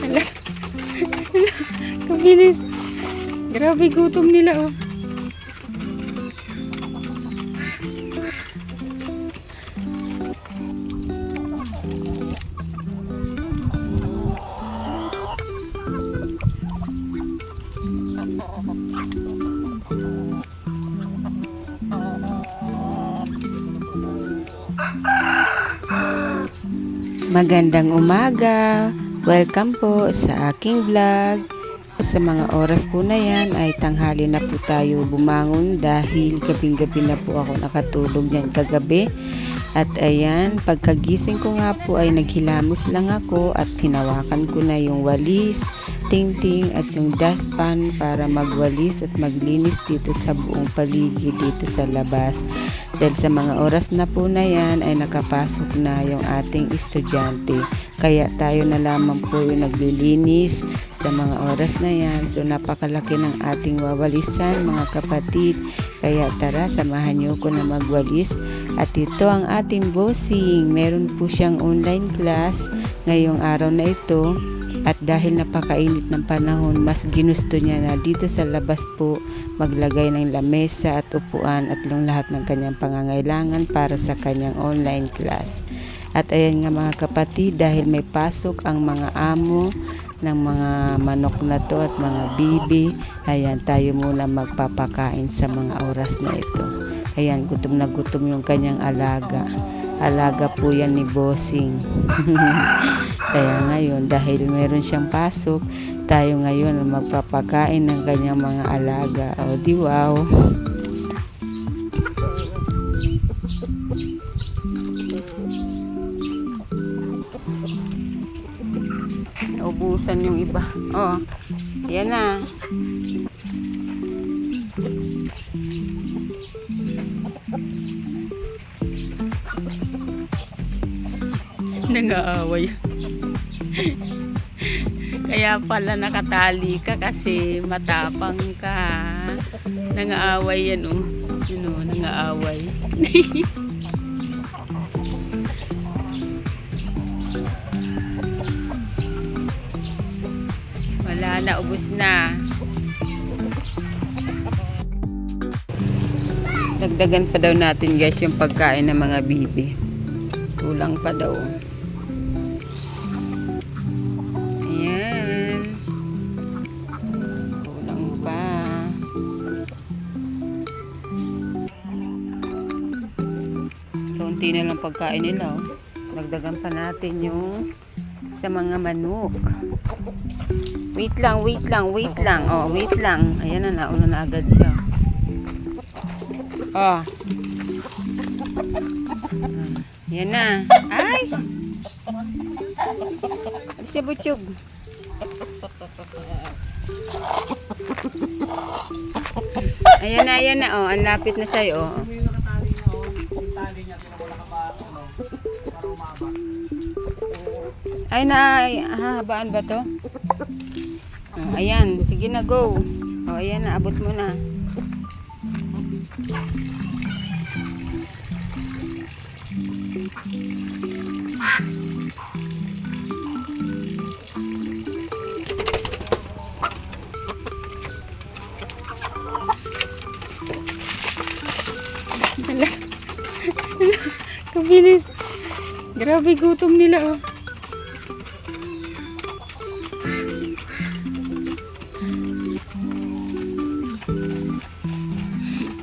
Hala. Kabilis. Grabe gutom nila oh. Magandang umaga. Welcome po sa aking vlog. Sa mga oras po na yan ay tanghali na po tayo bumangon dahil gabing-gabi na po ako nakatulog yan kagabi. At ayan, pagkagising ko nga po ay naghilamos lang ako at hinawakan ko na yung walis, tingting at yung dustpan para magwalis at maglinis dito sa buong paligid dito sa labas. Dahil sa mga oras na po na yan ay nakapasok na yung ating estudyante. Kaya tayo na lamang po yung naglilinis sa mga oras na yan. So napakalaki ng ating wawalisan mga kapatid. Kaya tara, samahan niyo ko na magwalis. At ito ang ating bossing. Meron po siyang online class ngayong araw na ito. At dahil napakainit ng panahon, mas ginusto niya na dito sa labas po maglagay ng lamesa at upuan at yung lahat ng kanyang pangangailangan para sa kanyang online class. At ayan nga mga kapatid, dahil may pasok ang mga amo ng mga manok na to at mga bibi, ayan tayo muna magpapakain sa mga oras na ito. Ayan, gutom na gutom yung kanyang alaga. Alaga po yan ni Bossing. Kaya ngayon, dahil meron siyang pasok, tayo ngayon magpapakain ng kanyang mga alaga. O di wow. Naubusan yung iba. Oh, yan na. Nangaaway. Kaya pala nakatali ka kasi matapang ka. Nangaaway yan oh. Yun oh, nangaaway. Wala na. Dagdagan pa daw natin guys yung pagkain ng mga bibi. Tulang pa daw. Ayan. Tulang pa. Kaunti na lang pagkain nila. Oh. Dagdagan pa natin yung sa mga manok. Wait lang, wait lang, wait lang. Oh, wait lang. Ayan na, nauna na agad siya. Oh. Yan na. Ay! Alis siya butsyog. Ayan na, ayan na. Oh, ang lapit na sa'yo. Oh. Ay na, hahabaan ba to? Oh, ayan, sige na, go. Oh, ayan na, abot mo na. Kabilis. Grabe gutom nila oh.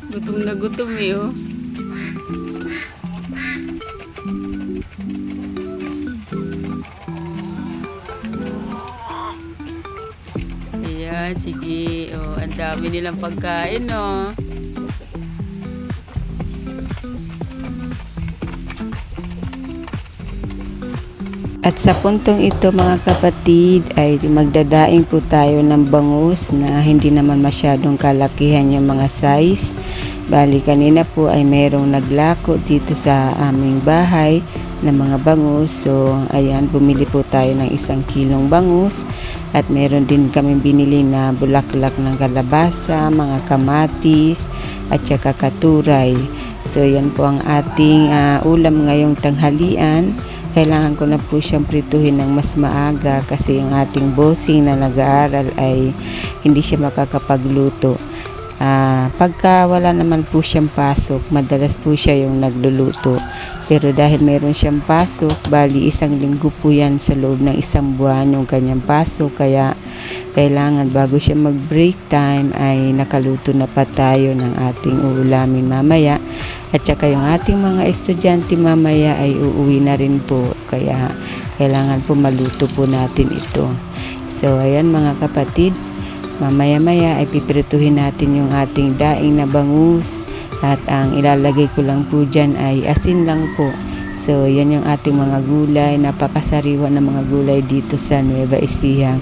Gutom na gutom eh oh. Sige. Oh, ang dami nilang pagkain, no? At sa puntong ito mga kapatid ay magdadaing po tayo ng bangus na hindi naman masyadong kalakihan yung mga size. Bali kanina po ay merong naglako dito sa aming bahay ng mga bangus. So, ayan, bumili po tayo ng isang kilong bangus. At meron din kami binili na bulaklak ng kalabasa, mga kamatis, at saka katuray. So, yan po ang ating ah, ulam ngayong tanghalian. Kailangan ko na po siyang prituhin ng mas maaga kasi yung ating bossing na nag-aaral ay hindi siya makakapagluto. Ah, pagka wala naman po siyang pasok, madalas po siya yung nagluluto. Pero dahil meron siyang pasok, bali isang linggo po yan sa loob ng isang buwan yung kanyang pasok. Kaya kailangan bago siya mag-break time ay nakaluto na pa tayo ng ating uulamin mamaya. At saka yung ating mga estudyante mamaya ay uuwi na rin po. Kaya kailangan po maluto po natin ito. So ayan mga kapatid, Mamaya-maya ay pipirituhin natin yung ating daing na bangus at ang ilalagay ko lang po dyan ay asin lang po. So yan yung ating mga gulay, napakasariwa ng mga gulay dito sa Nueva Ecija.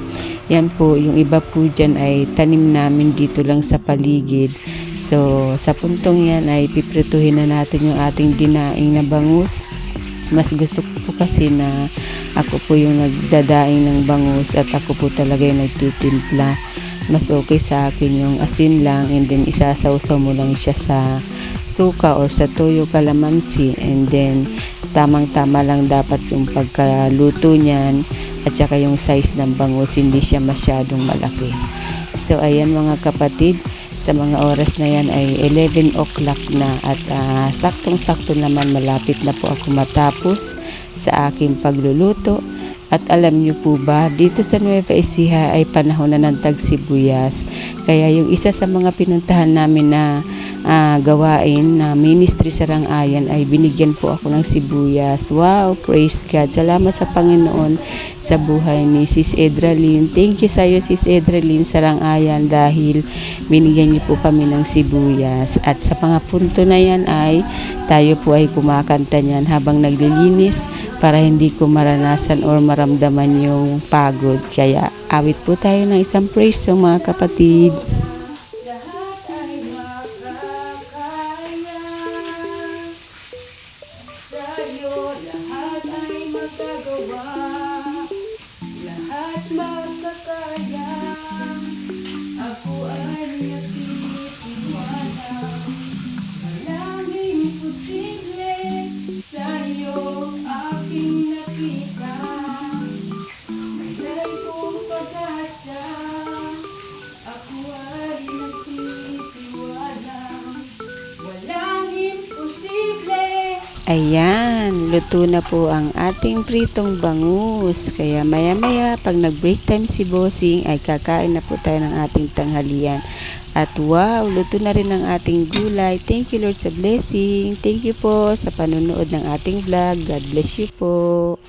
Yan po, yung iba po dyan ay tanim namin dito lang sa paligid. So sa puntong yan ay pipirituhin na natin yung ating dinaing na bangus mas gusto ko po kasi na ako po yung nagdadaing ng bangus at ako po talaga yung nagtitimpla. Mas okay sa akin yung asin lang and then isasawsaw mo lang siya sa suka or sa toyo kalamansi and then tamang-tama lang dapat yung pagkaluto niyan at saka yung size ng bangus hindi siya masyadong malaki. So ayan mga kapatid, sa mga oras na yan ay 11 o'clock na at ah, saktong-sakto naman malapit na po ako matapos sa aking pagluluto. At alam niyo po ba, dito sa Nueva Ecija ay panahon na ng tagsibuyas. Kaya yung isa sa mga pinuntahan namin na ah, gawain na ministry sa Rangayan ay binigyan po ako ng sibuyas. Wow, praise God. Salamat sa Panginoon sa buhay ni Sis Edralyn. Thank you sa iyo Sis Edralyn sa Rangayan dahil binigyan niyo po kami ng sibuyas. At sa mga punto na yan ay tayo po ay kumakanta niyan habang naglilinis para hindi ko maranasan or maramdaman yung pagod. Kaya awit po tayo ng isang praise song mga kapatid. Ayan, luto na po ang ating pritong bangus. Kaya maya-maya, pag nag-break time si Bossing, ay kakain na po tayo ng ating tanghalian. At wow, luto na rin ang ating gulay. Thank you Lord sa blessing. Thank you po sa panonood ng ating vlog. God bless you po.